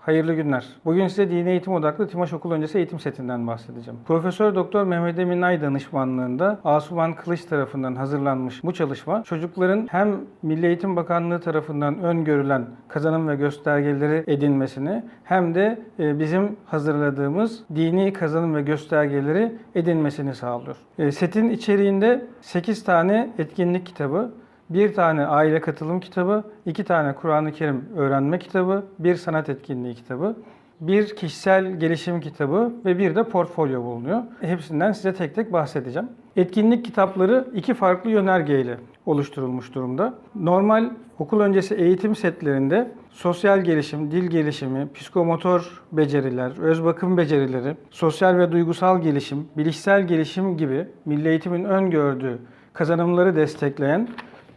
Hayırlı günler. Bugün size dini eğitim odaklı Timaş Okul öncesi eğitim setinden bahsedeceğim. Profesör Doktor Mehmet Emin Ay danışmanlığında Asuman Kılıç tarafından hazırlanmış bu çalışma çocukların hem Milli Eğitim Bakanlığı tarafından öngörülen kazanım ve göstergeleri edinmesini hem de e, bizim hazırladığımız dini kazanım ve göstergeleri edinmesini sağlıyor. E, Setin içeriğinde 8 tane etkinlik kitabı, bir tane aile katılım kitabı, iki tane Kur'an-ı Kerim öğrenme kitabı, bir sanat etkinliği kitabı, bir kişisel gelişim kitabı ve bir de portfolyo bulunuyor. Hepsinden size tek tek bahsedeceğim. Etkinlik kitapları iki farklı yönergeyle oluşturulmuş durumda. Normal okul öncesi eğitim setlerinde sosyal gelişim, dil gelişimi, psikomotor beceriler, öz bakım becerileri, sosyal ve duygusal gelişim, bilişsel gelişim gibi milli eğitimin öngördüğü kazanımları destekleyen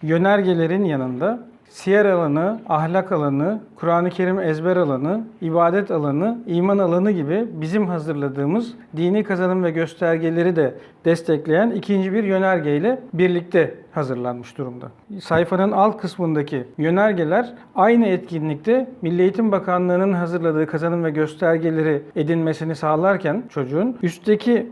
yönergelerin yanında siyer alanı, ahlak alanı, Kur'an-ı Kerim ezber alanı, ibadet alanı, iman alanı gibi bizim hazırladığımız dini kazanım ve göstergeleri de destekleyen ikinci bir yönergeyle birlikte hazırlanmış durumda. Sayfanın alt kısmındaki yönergeler aynı etkinlikte Milli Eğitim Bakanlığı'nın hazırladığı kazanım ve göstergeleri edinmesini sağlarken çocuğun üstteki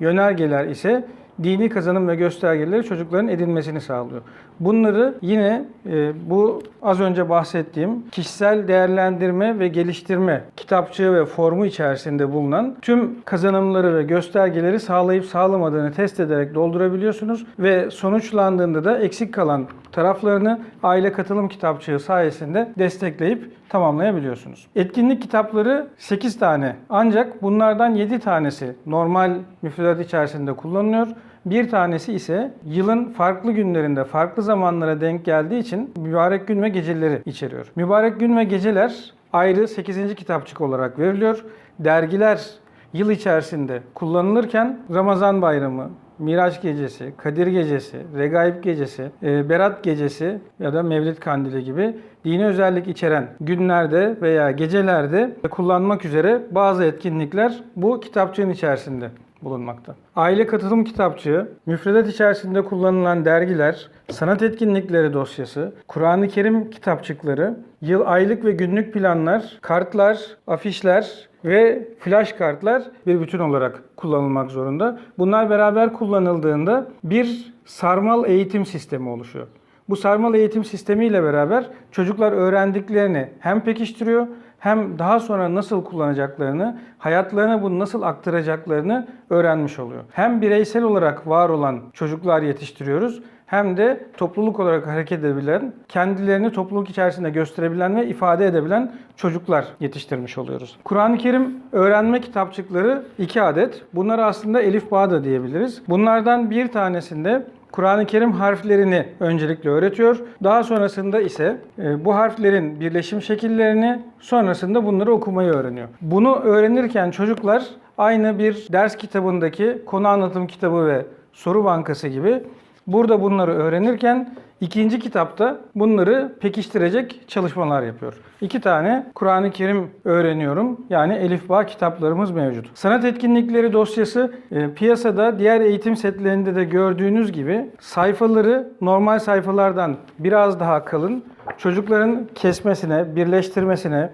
yönergeler ise dini kazanım ve göstergeleri çocukların edinmesini sağlıyor. Bunları yine e, bu az önce bahsettiğim kişisel değerlendirme ve geliştirme kitapçığı ve formu içerisinde bulunan tüm kazanımları ve göstergeleri sağlayıp sağlamadığını test ederek doldurabiliyorsunuz ve sonuçlandığında da eksik kalan taraflarını aile katılım kitapçığı sayesinde destekleyip tamamlayabiliyorsunuz. Etkinlik kitapları 8 tane ancak bunlardan 7 tanesi normal müfredat içerisinde kullanılıyor. Bir tanesi ise yılın farklı günlerinde, farklı zamanlara denk geldiği için mübarek gün ve geceleri içeriyor. Mübarek gün ve geceler ayrı 8. kitapçık olarak veriliyor. Dergiler yıl içerisinde kullanılırken Ramazan bayramı, Miraç gecesi, Kadir gecesi, Regaib gecesi, e, Berat gecesi ya da Mevlid kandili gibi dini özellik içeren günlerde veya gecelerde kullanmak üzere bazı etkinlikler bu kitapçığın içerisinde bulunmakta. Aile katılım kitapçığı, müfredat içerisinde kullanılan dergiler, sanat etkinlikleri dosyası, Kur'an-ı Kerim kitapçıkları, yıl aylık ve günlük planlar, kartlar, afişler ve flash kartlar bir bütün olarak kullanılmak zorunda. Bunlar beraber kullanıldığında bir sarmal eğitim sistemi oluşuyor. Bu sarmal eğitim sistemiyle beraber çocuklar öğrendiklerini hem pekiştiriyor hem daha sonra nasıl kullanacaklarını, hayatlarına bunu nasıl aktaracaklarını öğrenmiş oluyor. Hem bireysel olarak var olan çocuklar yetiştiriyoruz hem de topluluk olarak hareket edebilen, kendilerini topluluk içerisinde gösterebilen ve ifade edebilen çocuklar yetiştirmiş oluyoruz. Kur'an-ı Kerim öğrenme kitapçıkları iki adet. Bunları aslında Elif Bağ da diyebiliriz. Bunlardan bir tanesinde Kur'an-ı Kerim harflerini öncelikle öğretiyor. Daha sonrasında ise e, bu harflerin birleşim şekillerini, sonrasında bunları okumayı öğreniyor. Bunu öğrenirken çocuklar aynı bir ders kitabındaki konu anlatım kitabı ve soru bankası gibi burada bunları öğrenirken ikinci kitapta bunları pekiştirecek çalışmalar yapıyor. İki tane Kur'an-ı Kerim öğreniyorum. Yani Elif Bağ kitaplarımız mevcut. Sanat etkinlikleri dosyası e, piyasada diğer eğitim setlerinde de gördüğünüz gibi sayfaları normal sayfalardan biraz daha kalın. Çocukların kesmesine, birleştirmesine,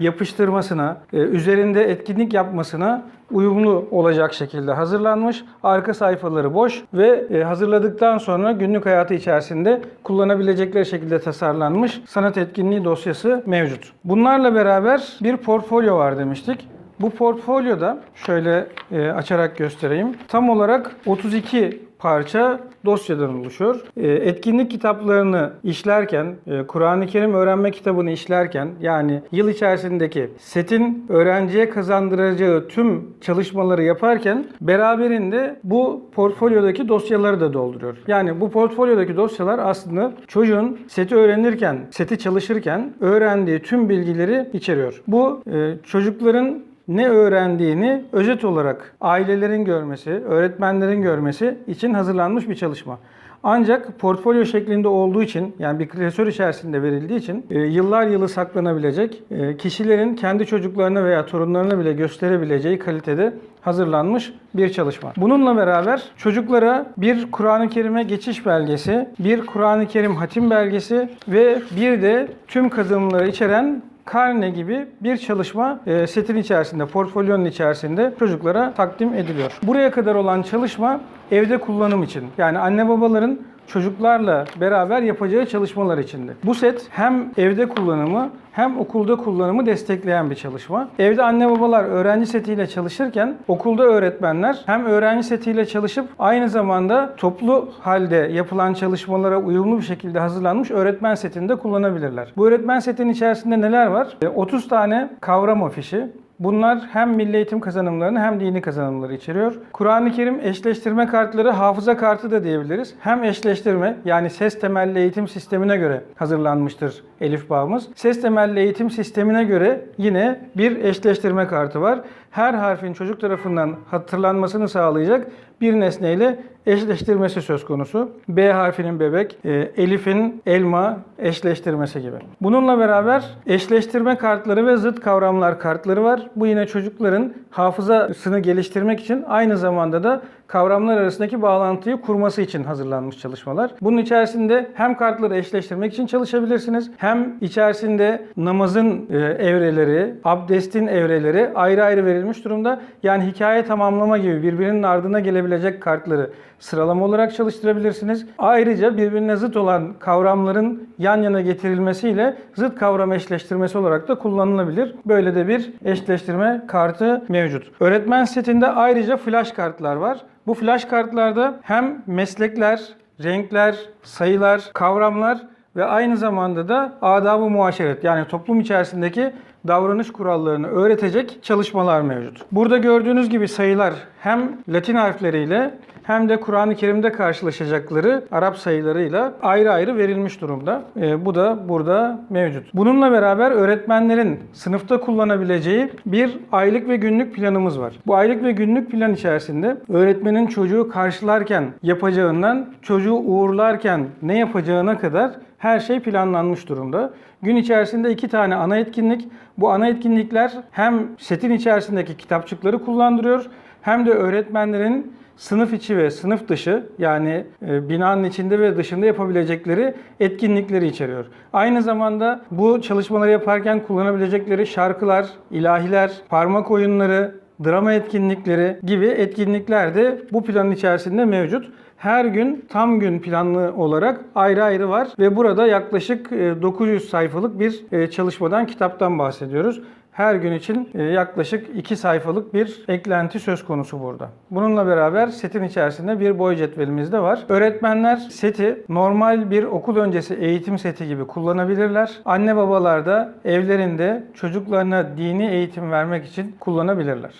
yapıştırmasına, e, üzerinde etkinlik yapmasına uyumlu olacak şekilde hazırlanmış. Arka sayfaları boş ve e, hazırladıktan sonra günlük hayatı içerisinde kullanabilecekleri şekilde tasarlanmış sanat etkinliği dosyası mevcut. Bunlarla beraber bir portfolyo var demiştik. Bu portfolyoda şöyle e, açarak göstereyim. Tam olarak 32 parça dosyadan oluşuyor. E, Etkinlik kitaplarını işlerken, e, Kur'an-ı Kerim öğrenme kitabını işlerken yani yıl içerisindeki setin öğrenciye kazandıracağı tüm çalışmaları yaparken beraberinde bu portfolyodaki dosyaları da dolduruyor. Yani bu portfolyodaki dosyalar aslında çocuğun seti öğrenirken, seti çalışırken öğrendiği tüm bilgileri içeriyor. Bu çocukların ne öğrendiğini özet olarak ailelerin görmesi, öğretmenlerin görmesi için hazırlanmış bir çalışma. Ancak portfolyo şeklinde olduğu için yani bir klasör içerisinde verildiği için e, yıllar yılı saklanabilecek, e, kişilerin kendi çocuklarına veya torunlarına bile gösterebileceği kalitede hazırlanmış bir çalışma. Bununla beraber çocuklara bir Kur'an-ı Kerim'e geçiş belgesi, bir Kur'an-ı Kerim hatim belgesi ve bir de tüm kazanımları içeren karne gibi bir çalışma e, setin içerisinde, portfolyonun içerisinde çocuklara takdim ediliyor. Buraya kadar olan çalışma evde kullanım için. Yani anne babaların çocuklarla beraber yapacağı çalışmalar içindi. Bu set hem evde kullanımı hem okulda kullanımı destekleyen bir çalışma. Evde anne babalar öğrenci setiyle çalışırken okulda öğretmenler hem öğrenci setiyle çalışıp aynı zamanda toplu halde yapılan çalışmalara uyumlu bir şekilde hazırlanmış öğretmen setini de kullanabilirler. Bu öğretmen setinin içerisinde neler var? E, 30 tane kavram afişi, Bunlar hem milli eğitim kazanımlarını hem dini kazanımları içeriyor. Kur'an-ı Kerim eşleştirme kartları hafıza kartı da diyebiliriz. Hem eşleştirme yani ses temelli eğitim sistemine göre hazırlanmıştır Elif bağımız. Ses temelli eğitim sistemine göre yine bir eşleştirme kartı var. Her harfin çocuk tarafından hatırlanmasını sağlayacak bir nesneyle eşleştirmesi söz konusu. B harfinin bebek, e, Elif'in elma eşleştirmesi gibi. Bununla beraber eşleştirme kartları ve zıt kavramlar kartları var. Bu yine çocukların hafızasını geliştirmek için aynı zamanda da kavramlar arasındaki bağlantıyı kurması için hazırlanmış çalışmalar. Bunun içerisinde hem kartları eşleştirmek için çalışabilirsiniz hem içerisinde namazın e, evreleri, abdestin evreleri ayrı ayrı verilmiş durumda. Yani hikaye tamamlama gibi birbirinin ardına gelebilecek kartları sıralama olarak çalıştırabilirsiniz. Ayrıca birbirine zıt olan kavramların yan yana getirilmesiyle zıt kavram eşleştirmesi olarak da kullanılabilir. Böyle de bir eşleştirme kartı mevcut. Öğretmen setinde ayrıca flash kartlar var. Bu flash kartlarda hem meslekler, renkler, sayılar, kavramlar ve aynı zamanda da adab-ı muaşeret yani toplum içerisindeki davranış kurallarını öğretecek çalışmalar mevcut. Burada gördüğünüz gibi sayılar hem Latin harfleriyle hem de Kur'an-ı Kerim'de karşılaşacakları Arap sayılarıyla ayrı ayrı verilmiş durumda. Ee, bu da burada mevcut. Bununla beraber öğretmenlerin sınıfta kullanabileceği bir aylık ve günlük planımız var. Bu aylık ve günlük plan içerisinde öğretmenin çocuğu karşılarken yapacağından çocuğu uğurlarken ne yapacağına kadar her şey planlanmış durumda. Gün içerisinde iki tane ana etkinlik. Bu ana etkinlikler hem setin içerisindeki kitapçıkları kullandırıyor hem de öğretmenlerin sınıf içi ve sınıf dışı yani e, binanın içinde ve dışında yapabilecekleri etkinlikleri içeriyor. Aynı zamanda bu çalışmaları yaparken kullanabilecekleri şarkılar, ilahiler, parmak oyunları, drama etkinlikleri gibi etkinlikler de bu planın içerisinde mevcut. Her gün tam gün planlı olarak ayrı ayrı var ve burada yaklaşık e, 900 sayfalık bir e, çalışmadan, kitaptan bahsediyoruz. Her gün için e, yaklaşık 2 sayfalık bir eklenti söz konusu burada. Bununla beraber setin içerisinde bir boy cetvelimiz de var. Öğretmenler seti normal bir okul öncesi eğitim seti gibi kullanabilirler. Anne babalar da evlerinde çocuklarına dini eğitim vermek için kullanabilirler.